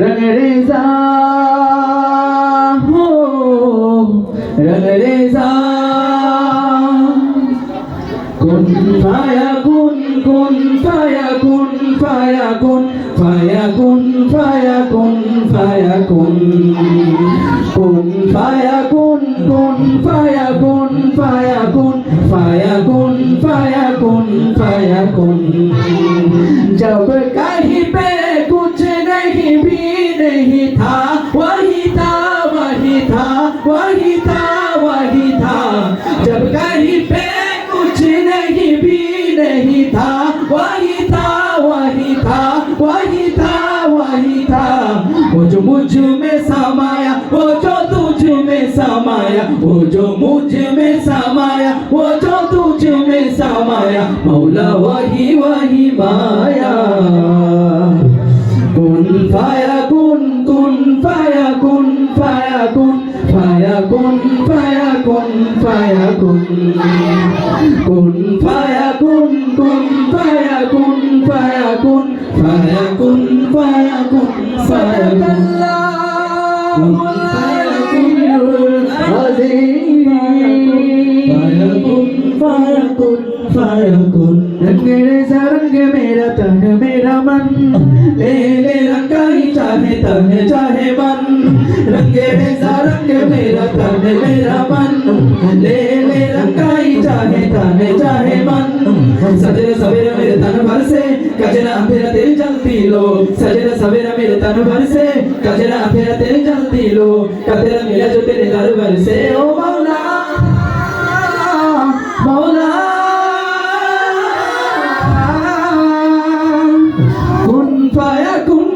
रंग रेजा हो रंग रेजा कुन फाया कुन कुन फाया कुन फाया कुन फाया कुन फाया कुन फाया कुन कुन फाया कुन कुन फाया कुन फाया कुन फाया कुन फाया कुन फाया कुन भी नहीं था वही था वही था वही था वही था वो जो मुझ में समाया वो जो तुझ में समाया वो जो मुझ में समाया वो जो तुझ में समाया मौला वही वही माया कुन फाया कुन कुन फाया कुन फाया कुन फाया कुन फाया कुन फाया कुन कुन फाया कुन फाया कुन फाया कुन फाया कुन कुन फाया कुन फाया कुन फाया कुन फाया कुन रंग रेजा रंग मेरा तन मेरा मन ले ले रंगा ही चाहे तन चाहे मन रंग रेजा रंग मेरा तन मेरा मन ले ले रंगा ही चाहे तन चाहे मन सजन सवेरे मेरे तन भर से कजरा फिर तेरी जलती लो सजन सवेरे मेरे तन भर से कजरा फिर तेरी जलती लो कजरा मिला जो तेरे दरबार से ओ मौला मौला कुन फाया कुन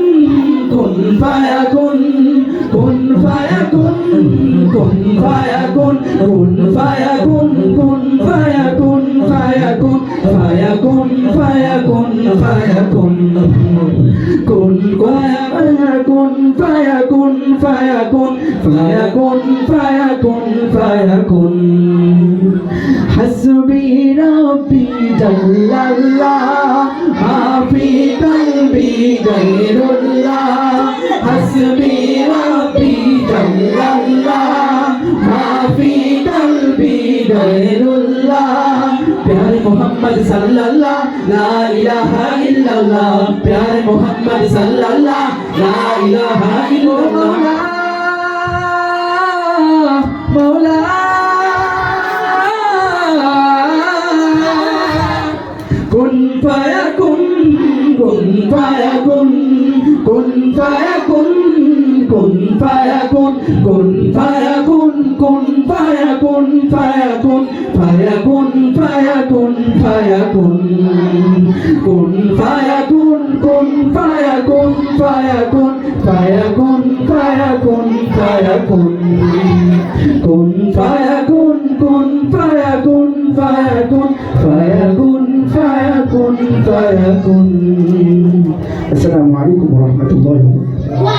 कुन फाया कुन कुन फाया कुन कुन फाया कुन कुन फाया कुन कुन फाया कुन फाया कुन फाया कुन फाया कुन ফায়াকুন কুন ফায়াকুন ফায়াকুন ফায়াকুন ফায়াকুন ফায়াকুন ফায়াকুন হাসবি রাব্বি জাল্লাল্লাহ, হাফি কলবি গায়রুল্লাহ, হাসবি রাব্বি মোহাম্মদ সাল্লাল্লাহ, লা ইলাহা ইল্লাল্লাহ, প্যারে মোহাম্মদ সাল্লাল্লাহ, লা ইলাহা ইল্লাল্লাহ, মৌলা। কুন ফায়াকুন কুন ফায়াকুন কুন ফায়াকুন কুন ফায়াকুন কুন ফায়াকুন কুন ফায়াকুন ফায়াকুন ফায়াকুন ফায়াকুন। কুন ফায়াকুন কুন ফায়াকুন ফায়াকুন ফায়াকুন ফায়াকুন ফায়াকুন। কুন ফায়াকুন কুন ফায়াকুন ফায়াকুন ফায়াকুন ফায়াকুন ফায়াকুন। আসসালামু আলাইকুম ওয়া রাহমাতুল্লাহ।